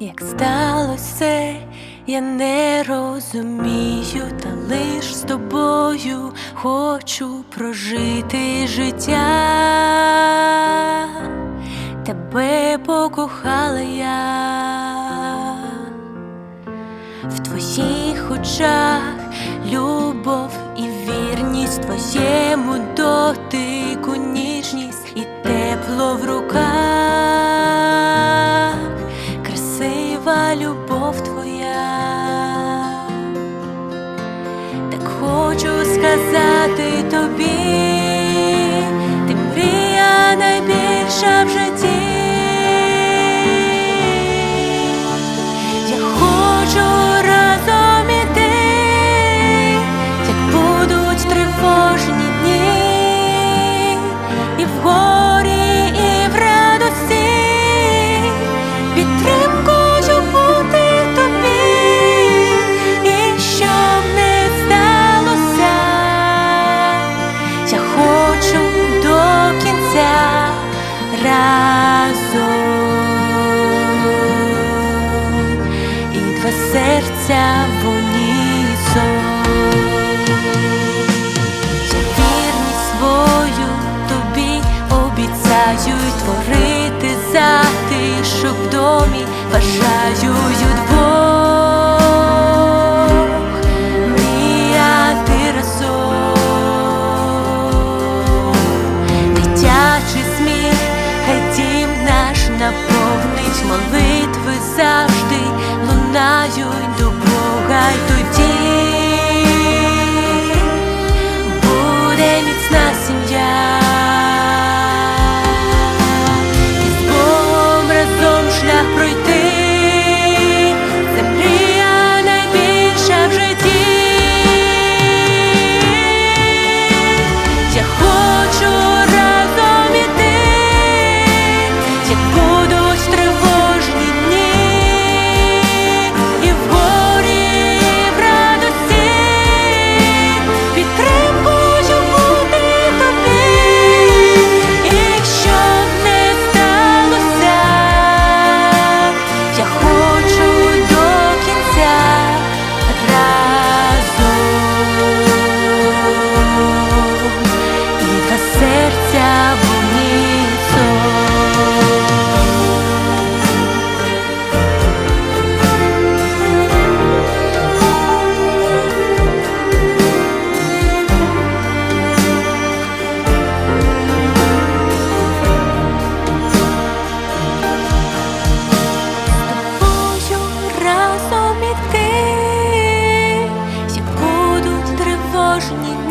Як сталося, я не розумію, та лиш з тобою хочу прожити життя. Тебе покохала я в твоїх очах любов і вірність твоєму дотику, ніжність і тепло в руках, так хочу сказати тобі, ти мрія найбільша в житті. Унісон. Я вірність свою тобі обіцяю й творити затишок в домі, бажаю двох мріяти разом. Сміх, дім наш наповнить молитви завжди лунають I could Thank you.